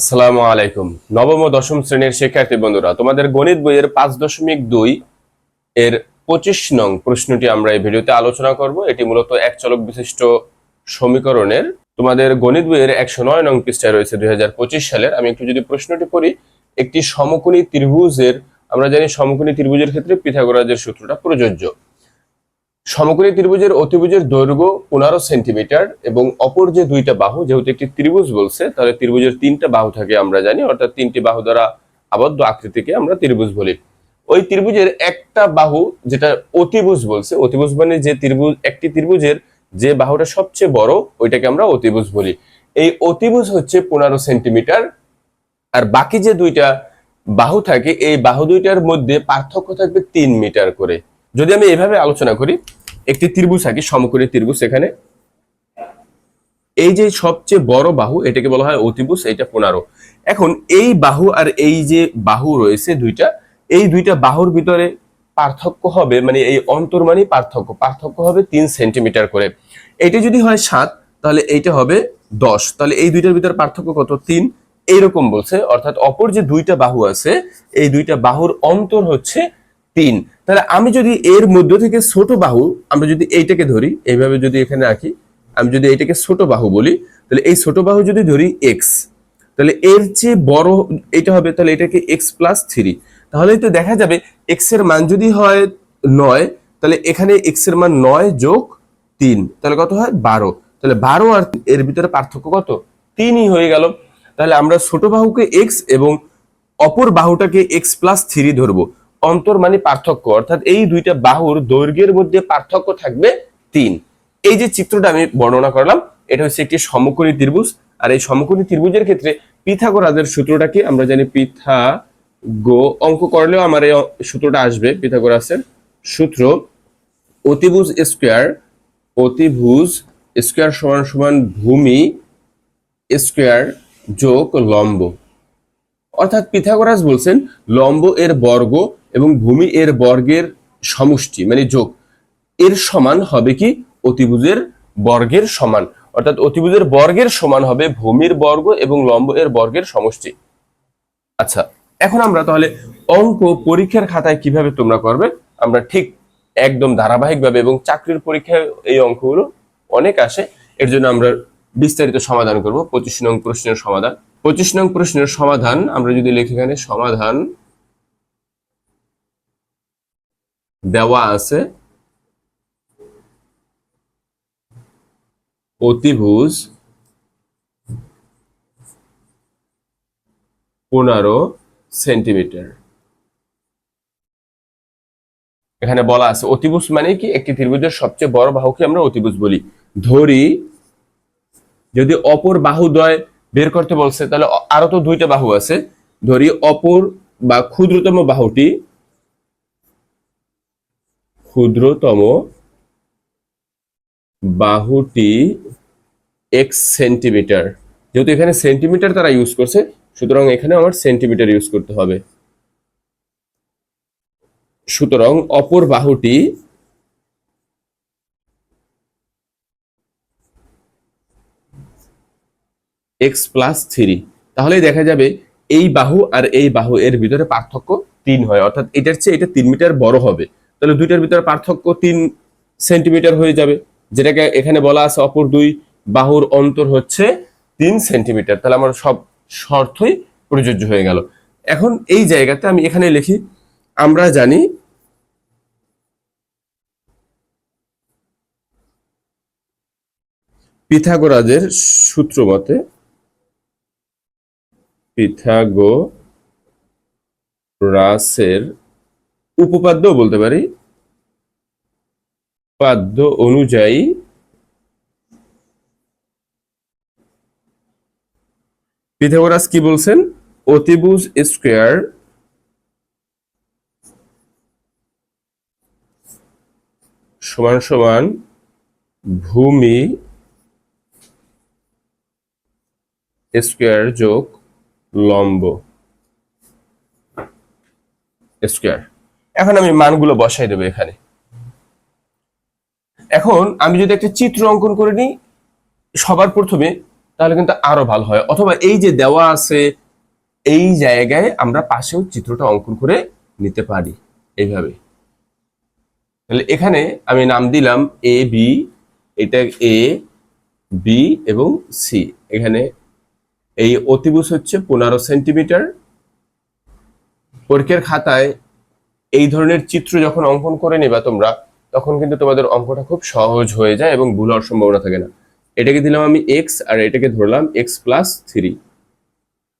আসসালামু আলাইকুম। নবম ও দশম শ্রেণির শিক্ষার্থী বন্ধুরা, তোমাদের গণিত বইয়ের পাঁচ দশমিক দুই এর পঁচিশ নং প্রশ্নটি আমরা এই ভিডিওতে আলোচনা করব। এটি মূলত এক চলক বিশিষ্ট সমীকরণের। তোমাদের গণিত বইয়ের একশো নয় নং পৃষ্ঠায় রয়েছে দুই হাজার পঁচিশ সালের। আমি একটু যদি প্রশ্নটি পড়ি, একটি সমকোণী ত্রিভুজের, আমরা জানি সমকোণী ত্রিভুজের ক্ষেত্রে পিথাগোরাসের সূত্রটা প্রযোজ্য। সমকোণী ত্রিভুজের অতিভুজের দৈর্ঘ্য পনেরো সেন্টিমিটার এবং অপর যে দুইটা বাহু, যেহেতু একটি ত্রিভুজ বলছে, তাহলে ত্রিভুজের তিনটা বাহু থাকে আমরা জানি, অর্থাৎ তিনটি বাহু দ্বারা আবদ্ধ আকৃতিকে আমরা ত্রিভুজ বলি। ওই ত্রিভুজের একটা বাহু যেটা অতিভুজ বলছে, অতিভুজ মানে যে ত্রিভুজ, একটি ত্রিভুজের যে বাহুটা সবচেয়ে বড়, ওইটাকে আমরা অতিভুজ বলি। এই অতিভুজ হচ্ছে পনেরো সেন্টিমিটার, আর বাকি যে দুইটা বাহু থাকে, এই বাহু দুইটার মধ্যে পার্থক্য থাকবে তিন মিটার করে। যদি আমি এভাবে আলোচনা করি একটি ত্রিভুজ আঁকি সমকোণী ত্রিভুজ এখানে। এই যে সবচেয়ে বড় বাহু, এটাকে বলা হয় অতিভুজ এটা পনেরো। এখন এই বাহু আর এই যে বাহু রয়েছে দুইটা, এই দুইটা বাহুর ভিতরে পার্থক্য হবে মানে এই অন্তর মানে পার্থক্য পার্থক্য হবে তিন সেন্টিমিটার করে। এটা যদি হয় সাত, তাহলে এইটা হবে দশ। তাহলে এই দুইটার ভিতরে পার্থক্য কত? তিন। এইরকম বলছে, অর্থাৎ অপর যে দুইটা বাহু আছে, এই দুইটা বাহুর অন্তর হচ্ছে তিন। তাহলে আমি যদি এর মধ্য থেকে ছোট বাহু আমরা যদি এইটাকে ধরি, এইভাবে যদি এখানে রাখি আমি যদি এইটাকে ছোট বাহু বলি, তাহলে এই ছোট বাহু যদি ধরি এক্স তাহলে এর চেয়ে বড় এটা হবে, তাহলে এটাকে এক্স প্লাস থ্রি তাহলে তো দেখা যাবে এক্সের মান যদি হয় নয়, তাহলে এখানে এক্সের মান নয় যোগ তিন, তাহলে কত হয় বারো। তাহলে বারো আর এর ভিতরে পার্থক্য কত? তিনই হয়ে গেল। তাহলে আমরা ছোট বাহুকে এক্স এবং অপর বাহুটাকে এক্স প্লাস থ্রি ধরবো। অন্তর মানে পার্থক্য। অর্থাৎ এই দুইটা বাহুর দৈর্ঘ্যের মধ্যে পার্থক্য থাকবে তিন। এই যে চিত্রটা আমি বর্ণনা করলাম, এটা হচ্ছে একটি সমকোণী ত্রিভুজ। আর এই সমকোণী ত্রিভুজের ক্ষেত্রে পিথাগোরাসের সূত্রটাকে আমরা জানি পিথা গো অঙ্ক করলেও আমার এই সূত্রটা আসবে, পিথাগোরাসের সূত্র। অতিভুজ স্কোয়ার অতিভুজ স্কোয়ার সমান সমান ভূমি স্কোয়ার যোগ লম্ব। অর্থাৎ পিথাগোরাস বলছেন লম্ব এর বর্গ এবং ভূমি এর বর্গের সমষ্টি মানে যোগ। এর সমান হবে কি? অতিভুজের বর্গের সমান। অর্থাৎ অতিভুজের বর্গের সমান হবে ভূমির বর্গ এবং লম্ব এর বর্গের সমষ্টি। আচ্ছা এখন আমরা তাহলে অঙ্ক পরীক্ষার খাতায় কীভাবে তোমরা করবে? আমরা ঠিক একদম ধারাবাহিকভাবে এবং চাকরির পরীক্ষায় এই অঙ্কগুলো অনেক আসে। এর জন্য আমরা বিস্তারিত সমাধান করব। পঁচিশ নং প্রশ্নের সমাধান। পঁচিশ নং প্রশ্নের সমাধান, আমরা যদি লিখি এখানে, সমাধান দেওয়া আছে। অতিভুজ পনেরো সেন্টিমিটার। এখানে বলা আছে, অতিভুজ মানে কি? একটি ত্রিভুজের সবচেয়ে বড় বাহুকে আমরা অতিভুজ বলি। ধরি, যদি অপর বাহুদ্বয় বের করতে বলছে, তাহলে আরও তো দুইটা বাহু আছে। ধরি অপর বা ক্ষুদ্রতম বাহুটি ক্ষুদ্রতম বাহুটি এক্স সেন্টিমিটার যেহেতু এখানে সেন্টিমিটার তারা ইউজ করছে, সুতরাং এখানে আমার সেন্টিমিটার ইউজ করতে হবে। সুতরাং অপর বাহুটি এক্স প্লাস থ্রি তাহলেই দেখা যাবে এই বাহু আর এই বাহু এর ভিতরে পার্থক্য তিন হয়। অর্থাৎ এটার চেয়ে এটা তিন মিটার বড় হবে। তাহলে দুইটার ভিতরে পার্থক্য তিন সেন্টিমিটার হয়ে যাবে। যেটাকে এখানে বলা আছে অপর দুই বাহুর অন্তর হচ্ছে তিন সেন্টিমিটার তাহলে আমার সব শর্তই প্রযোজ্য হয়ে গেল। এখন এই জায়গাতে আমি এখানে লিখি, আমরা জানি পিথাগোরাজের সূত্র মতে পিথাগো রাসের উপপাদ্য বলতে পারি। পাদ্য অনুযায়ী পিথাগোরাস কি বলছেন? অতিভুজ স্কোয়ার সমান সমান ভূমি স্কোয়ার যোগ লম্ব স্কোয়ার। এখন আমি মানগুলো বসাই দেবো এখানে। এখন আমি যদি একটা চিত্র অঙ্কন করে নিই, সবার প্রথমে তাহলে কিন্তু আরও ভালো হয়। অথবা এই যে দেওয়া আছে, এই জায়গায় আমরা পাশেও চিত্রটা অঙ্কন করে নিতে পারি এইভাবে। তাহলে এখানে আমি নাম দিলাম এ বি এটা এ বি এবং সি এখানে এই অতিভুজ হচ্ছে পনেরো সেন্টিমিটার। পরীক্ষার খাতায় এই ধরনের চিত্র যখন অঙ্কন করে নিবা তোমরা, তখন কিন্তু তোমাদের অঙ্কটা খুব সহজ হয়ে যায় এবং ভুল হওয়ার সম্ভাবনা থাকে না। এটাকে দিলাম আমি এক্স আর এটাকে ধরলাম এক্স প্লাস থ্রি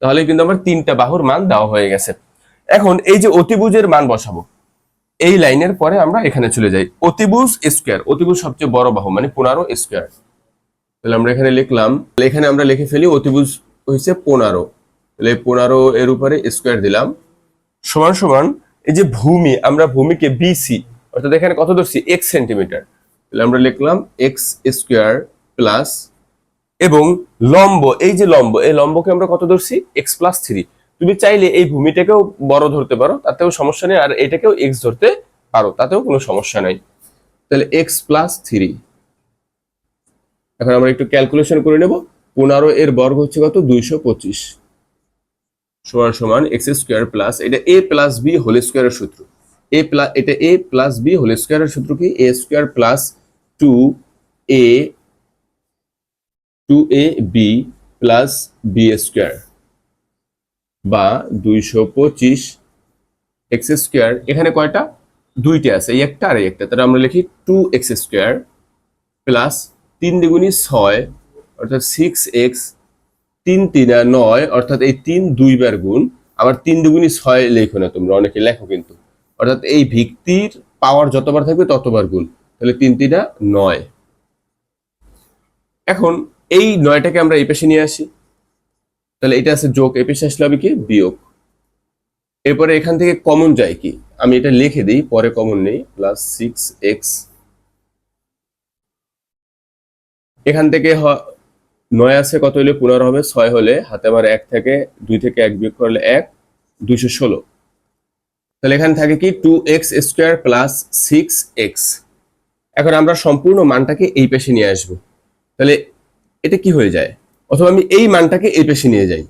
তাহলে কিন্তু আমার তিনটা বাহুর মান দেওয়া হয়ে গেছে। এখন এই যে অতিভুজের মান বসাবো, এই লাইনের পরে আমরা এখানে চলে যাই। অতিভুজ স্কোয়ার অতিভুজ সবচেয়ে বড় বাহু মানে পনেরো স্কোয়ার তাহলে আমরা এখানে লিখলাম, এখানে আমরা লিখে ফেলি অতিভুজ হয়েছে পনেরো। তাহলে পনেরো এর উপরে স্কোয়ার দিলাম। সমান সমান এই যে ভূমি, আমরা ভূমিকে বিসি অর্থাৎ এখানে কত ধরছি? এক্স সেন্টিমিটার তাহলে আমরা লিখলাম এক্স স্কোয়ার প্লাস এবং লম্ব, এই যে লম্ব, এই লম্বকে আমরা কত ধরছি? এক্স প্লাস থ্রি তুমি চাইলে এই ভূমিটাকেও বড় ধরতে পারো, তাতেও সমস্যা নেই, আর এটাকেও এক্স ধরতে পারো, তাতেও কোনো সমস্যা নাই। তাহলে এক্স প্লাস থ্রি এখন আমরা একটু ক্যালকুলেশন করে নেব। পনেরো এর বর্গ হচ্ছে কত? দুইশো পঁচিশ। সমান সমান এক্স স্কোয়ার প্লাস এটা এ প্লাস বি হোল স্কোয়ারের সূত্র। এ প্লাস এটা এ প্লাস বি হোল স্কোয়ারের সূত্র কি? A square plus two a two a b plus b square বা দুইশো পঁচিশ এক্স স্কোয়ার এখানে কয়টা? দুইটা আছে এই একটা আর একটা। তাহলে আমরা লিখি টু এক্স স্কোয়ার প্লাস তিন দ্বিগুণী ছয় অর্থাৎ সিক্স এক্স তিন তিনা নয়, অর্থাৎ এই তিন দুইবার গুণ, আবার তিন দুগুণী ছয় লেখো না তোমরা, অনেকে লেখো কিন্তু। অর্থাৎ এই ভিত্তির পাওয়ার যতবার থাকবে ততবার গুণ, তাহলে তিন তিনা নয়। এখন এই নয়টাকে আমরা এই পাশে নিয়ে আসি। তাহলে এটা আছে যোগ, এই পাশে আসলে হবে কি? বিয়োগ। এরপরে এখান থেকে কমন যায় কি? আমি এটা লিখে দিই, পরে কমন নেই প্লাস সিক্স এক্স এখান থেকে নয় আছে কত হলে? পনেরো হবে, ছয় হলে হাতে আমার এক থেকে, দুই থেকে এক বিয়োগ করলে এক, দুইশো ষোলো। তাহলে এখানে থাকে কি? Two x square plus six x এখন আমরা সম্পূর্ণ মানটাকে এই পেশে নিয়ে আসব। তাহলে এটা কি হয়ে যায়? অথবা আমি এই মানটাকে এই পেশে নিয়ে যাই।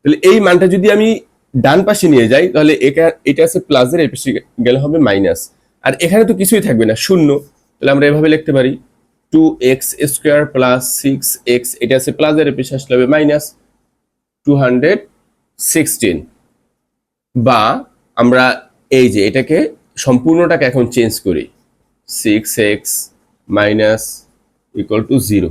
তাহলে এই মানটা যদি আমি ডান পাশে নিয়ে যাই, তাহলে এটা এটা আছে প্লাসের এই পেশে গেলে হবে মাইনাস আর এখানে তো কিছুই থাকবে না, শূন্য। তাহলে আমরা এভাবে লিখতে পারি। Two x square plus six x এটা আছে প্লাসের পাশে আসলে হবে মাইনাস টু হান্ড্রেড সিক্সটিন বা আমরা এই যে এটাকে সম্পূর্ণটাকে এখন চেঞ্জ করি। Six x minus equal to zero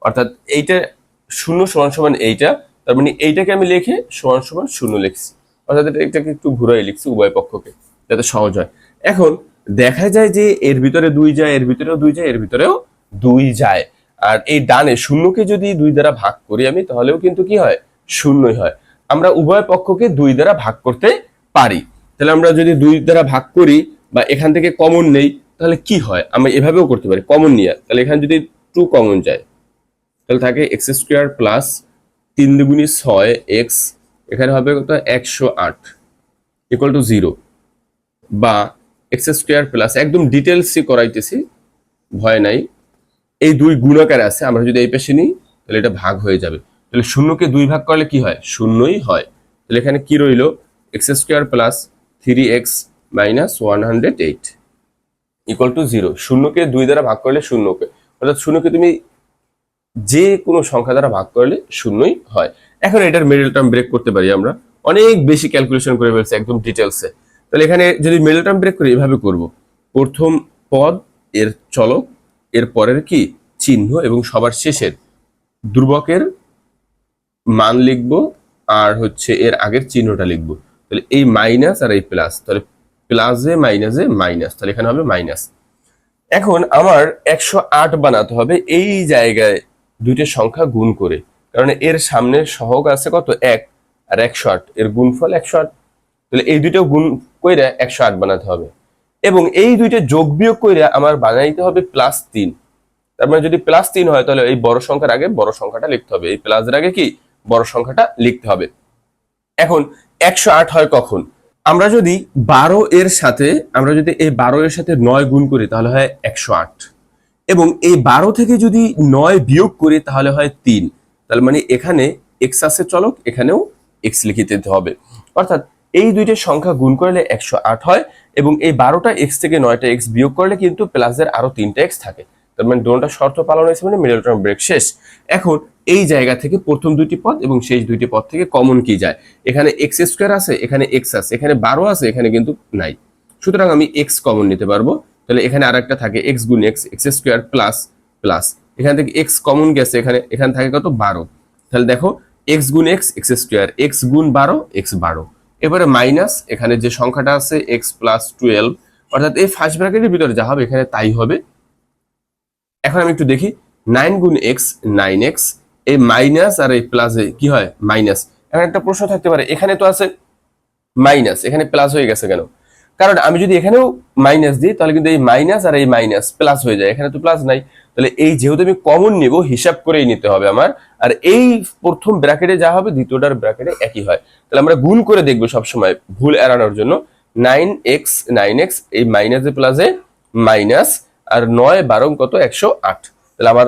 অর্থাৎ এইটা শূন্য সমান সমান এইটা, তার মানে এইটাকে আমি লিখে সমান সমান শূন্য লিখছি। অর্থাৎ এটা- এটাকে একটু ঘুরাই লিখছি উভয় পক্ষকে, যাতে সহজ হয়। এখন দেখা যায় যে এর ভিতরে দুই যায়, এর ভিতরেও দুই যায়, এর ভিতরেও দুই যায়। আর এই ডানে শূন্যকে যদি দুই দ্বারা ভাগ করি আমি, তাহলেও কিন্তু কি হয়? শূন্যই হয়। আমরা উভয় পক্ষকে দুই দ্বারা ভাগ করতে পারি। তাহলে আমরা যদি দুই দ্বারা ভাগ করি বা এখান থেকে কমন নেই, তাহলে কি হয়? আমরা এভাবেও করতে পারি। কমন নিয়ে। তাহলে এখানে যদি টু কমন যায়, তাহলে থাকে এক্স স্কোয়ার প্লাস তিন দুগুণী ছয় এক্স এখানে হবে কত? একশো আট ইকুয়াল টু জিরো বা এক্স স্কোয়ার প্লাস একদম ডিটেলসই করাইতেছি, ভয় নাই। এই দুই গুণাকার আছে, আমরা যদি এই পাশে নিই, তাহলে এটা ভাগ হয়ে যাবে। তাহলে শূন্যকে দুই ভাগ করলে কি হয়? শূন্যই হয়। তাহলে এখানে কি রইল? X square plus three x minus one hundred eight equal to zero শূন্যকে দুই দ্বারা ভাগ করলে শূন্যকে। অর্থাৎ শূন্যকে তুমি যে কোনো সংখ্যা দ্বারা ভাগ করলে শূন্যই হয়। এখন এটার মিডল টার্ম ব্রেক করতে পারি আমরা। অনেক বেশি ক্যালকুলেশন করে ফেলছি একদম ডিটেলসে তাহলে এখানে যদি মিডল টার্ম ব্রেক করি এভাবে করব, প্রথম পদ এর চলক এর পরের কি? চিহ্ন এবং সবার শেষের ধ্রুবকের মান লিখব আর হচ্ছে এর আগের চিহ্নটা লিখব। তাহলে এই মাইনাস আর এই প্লাস তাহলে প্লাসে মাইনাসে মাইনাস তাহলে এখানে হবে মাইনাস এখন আমার একশো আট বানাতে হবে এই জায়গায় দুইটা সংখ্যা গুণ করে, কারণ এর সামনে সহগ আছে কত? এক আর একশো আট, এর গুণফল একশো আট। তাহলে এই দুইটা গুণ কইরা একশো আট বানাতে হবে। এবং এই দুইটা যোগ বিয়োগ কইরা আমার বানাইতে হবে প্লাস তিন। তার মানে যদি প্লাস তিন হয়, তাহলে এই বড় সংখ্যার আগে বড় সংখ্যাটা লিখতে হবে। এই প্লাসের আগে কি? বড় সংখ্যাটা লিখতে হবে। এখন একশো আট হয় কখন? আমরা যদি বারো এর সাথে, আমরা যদি এই বারো এর সাথে নয় গুণ করি, তাহলে হয় একশো আট। এবং এই বারো থেকে যদি নয় বিয়োগ করি, তাহলে হয় তিন। তাহলে মানে এখানে এক্স আছে চলক, এখানেও এক্স লিখে দিতে হবে। অর্থাৎ এই দুইটা সংখ্যা গুণ করলে একশো আট হয় এবং এই বারোটা এক্স থেকে নয়টা এক্স বিয়োগ করলে কিন্তু প্লাসের আরও তিনটা এক্স থাকে। তার মানে দোনটা শর্ত পালন হয়েছে মানে মিডল টার্ম ব্রেক শেষ। এখন এই জায়গা থেকে প্রথম দুইটি পদ এবং শেষ দুইটি পদ থেকে কমন কি যায়? এখানে এক্স স্কোয়ার আছে, এখানে এক্স আছে, এখানে বারো আছে, এখানে কিন্তু নাই। সুতরাং আমি এক্স কমন নিতে পারব। তাহলে এখানে আর একটা থাকে এক্স গুণ x x square plus plus এখান থেকে এক্স কমন গেছে, এখানে এখানে থাকে কত? বারো। তাহলে দেখো এক্স গুণ এক্স এক্স স্কোয়ার এক্স গুণ বারো এক্স বারো। এবারে মাইনাস, এখানে যে সংখ্যাটা আছে এক্স প্লাস টুয়েলভ অর্থাৎ এই ফার্স্ট ব্র্যাকেটের ভিতরে যা হবে এখানে তাই হবে। এখন আমি একটু দেখি নাইন গুণ এক্স নাইন এক্স এই মাইনাস আর এই প্লাসে কি হয়? মাইনাস। এখন একটা প্রশ্ন থাকতে পারে, এখানে তো আছে মাইনাস, এখানে প্লাস হয়ে গেছে কেন? কারণ আমি যদি এখানেও মাইনাস দিই, তাহলে কিন্তু এই মাইনাস আর এই মাইনাস প্লাস হয়ে যায়। এখানে তো প্লাস নাই। তাহলে এই যেহেতু আমি কমন নিব, হিসাব করেই নিতে হবে আমার। আর এই প্রথম ব্র্যাকেটে যা হবে, দ্বিতীয়টার ব্র্যাকেটে একই হয়। তাহলে আমরা গুণ করে দেখব সবসময় ভুল এড়ানোর জন্য। নাইন এক্স নাইন এক্স এই মাইনাসে প্লাসে মাইনাস আর নয় বারো কত? একশো আট। তাহলে আমার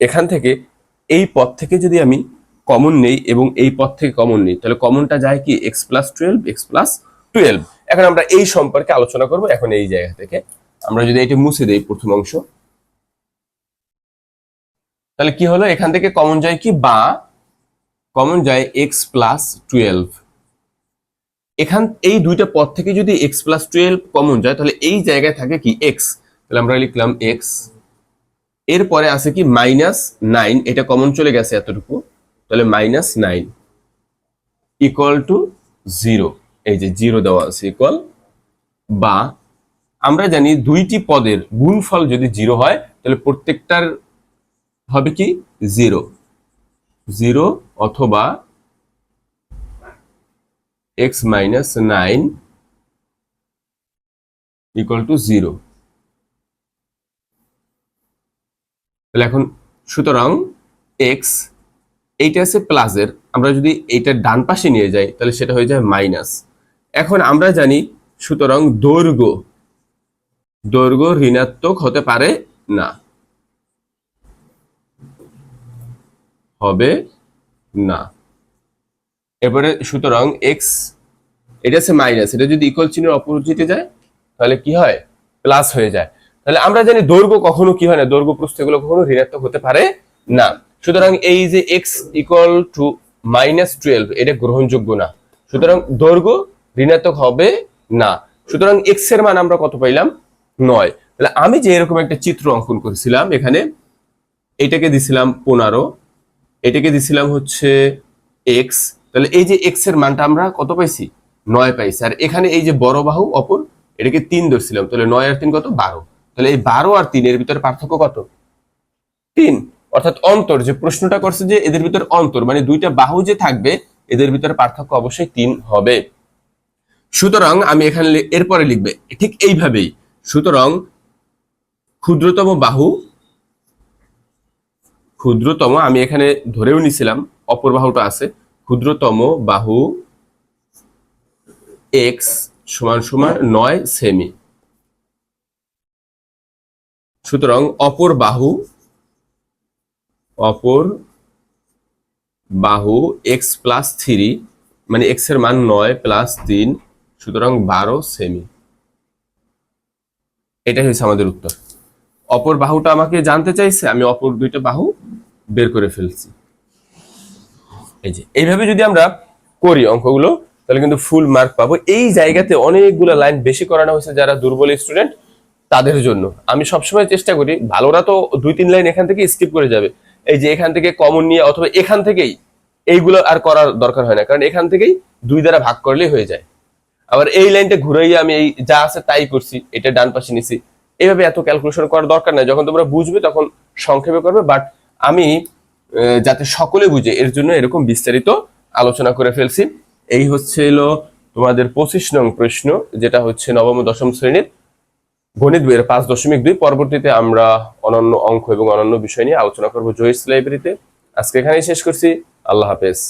এখান থেকে এই পথ থেকে যদি আমি কমন নেই এবং এই পথ থেকে কমন নেই, তাহলে কমনটা যায় কি? X plus twelve x plus twelve এখন আমরা এই সম্পর্কে আলোচনা করব এখন এই জায়গা থেকে। আমরা যদি এটা মুছে দেই প্রথম অংশ। তাহলে কি হলো? এখান থেকে কমন যায় কি? বা কমন যায় এক্স প্লাস টুয়েলভ এখান, এই দুইটা পদ থেকে যদি এক্স প্লাস টুয়েলভ কমন যায়, তাহলে এই জায়গায় থাকে কি? এক্স তাহলে আমরা লিখলাম এক্স এরপরে আছে কি? মাইনাস নাইন এটা কমন চলে গেছে এতটুকু। তাহলে minus nine equal to zero এই যে জিরো দেওয়া আছে ইকুয়াল বা আমরা জানি দুইটি পদের গুণফল যদি জিরো হয়, তাহলে প্রত্যেকটার হবে কি? জিরো। জিরো অথবা x minus nine equal to zero তাহলে এখন সুতরাং এক্স এইটা আছে প্লাসের আমরা যদি এইটার ডান পাশে নিয়ে যাই, তাহলে সেটা হয়ে যায় মাইনাস এখন আমরা জানি সুতরাং দৈর্ঘ্য। দৈর্ঘ্য ঋণাত্মক হতে পারে না। হবে না। এবারে সুতরাং এক্স এটা আছে মাইনাস এটা যদি ইকুয়াল চিহ্নের অপোজিটে যায়, তাহলে কি হয়? প্লাস হয়ে যায়। তাহলে আমরা জানি দৈর্ঘ্য কখনো কি হয় না, দৈর্ঘ্য প্রস্থ এগুলো কখনো ঋণাত্মক হতে পারে না। সুতরাং এই যে x equal to minus twelve এটা গ্রহণযোগ্য না। সুতরাং দৈর্ঘ্য ঋণাত্মক হবে না। সুতরাং এক্সের মান আমরা কত পাইলাম? নয়। তাহলে আমি যে এরকম একটা চিত্র অঙ্কন করেছিলাম, এখানে এটাকে দিছিলাম পনেরো, এটাকে দিছিলাম হচ্ছে এক্স তাহলে এই যে এক্সের মানটা আমরা কত পাইছি? নয় পাইছি। আর এখানে এই যে বড় বাহু অপর, এটাকে তিন ধরছিলাম। তাহলে নয় আর তিন কত? বারো। তাহলে এই বারো আর তিনের ভিতরে পার্থক্য কত? তিন। অর্থাৎ অন্তর, যে প্রশ্নটা করছে যে এদের ভিতরে অন্তর মানে দুইটা বাহু যে থাকবে, এদের ভিতরে পার্থক্য অবশ্যই তিন হবে। সুতরাং আমি এখানে এরপরে লিখবে, ঠিক এইভাবেই। সুতরাং ক্ষুদ্রতম বাহু, ক্ষুদ্রতম, আমি এখানে ধরেও নিছিলাম, অপর বাহুটা আছে, ক্ষুদ্রতম বাহু এক্স সমান সমান নয় সেমি। সুতরাং অপর বাহু অপর বাহু এক্স প্লাস থ্রি মানে এক্সের মান নয় প্লাস তিন সুতরাং বারো সেমি এটাই হয়েছে আমাদের উত্তর। অপর বাহুটা আমাকে জানতে চাইছে, আমি অপর দুইটা বাহু বের করে ফেলছি। এই যে, এইভাবে যদি আমরা করি অঙ্কগুলো, তাহলে কিন্তু ফুল মার্ক পাবো। এই জায়গাতে অনেকগুলো লাইন বেশি করানো হয়েছে যারা দুর্বল স্টুডেন্ট তাদের জন্য। আমি সবসময় চেষ্টা করি, ভালোরা তো দুই তিন লাইন এখান থেকে স্কিপ করে যাবে। এই যে এখান থেকে কমন নিয়ে অথবা এখান থেকেই এইগুলো আর করার দরকার হয় না, কারণ এখান থেকেই দুই দ্বারা ভাগ করলেই হয়ে যায়। আবার এই লাইনটা ঘুরাইয়া আমি এই যা আছে তাই করছি, এটা ডান পাশে নিছি। এইভাবে এত ক্যালকুলেশন করার দরকার নাই। যখন তোমরা বুঝবে তখন সংক্ষেপে করবে বাট আমি যাতে সকলে বুঝে, এর জন্য এরকম বিস্তারিত আলোচনা করে ফেলছি। এই হচ্ছে তোমাদের পঁচিশ নং প্রশ্ন, যেটা হচ্ছে নবম দশম শ্রেণির গণিত বইয়ের পাঁচ দশমিক দুই। পরবর্তীতে আমরা অনন্য অঙ্ক এবং অনন্য বিষয় নিয়ে আলোচনা করব জয়িস লাইব্রেরিতে। আজকে এখানেই শেষ করছি। আল্লাহ হাফেজ।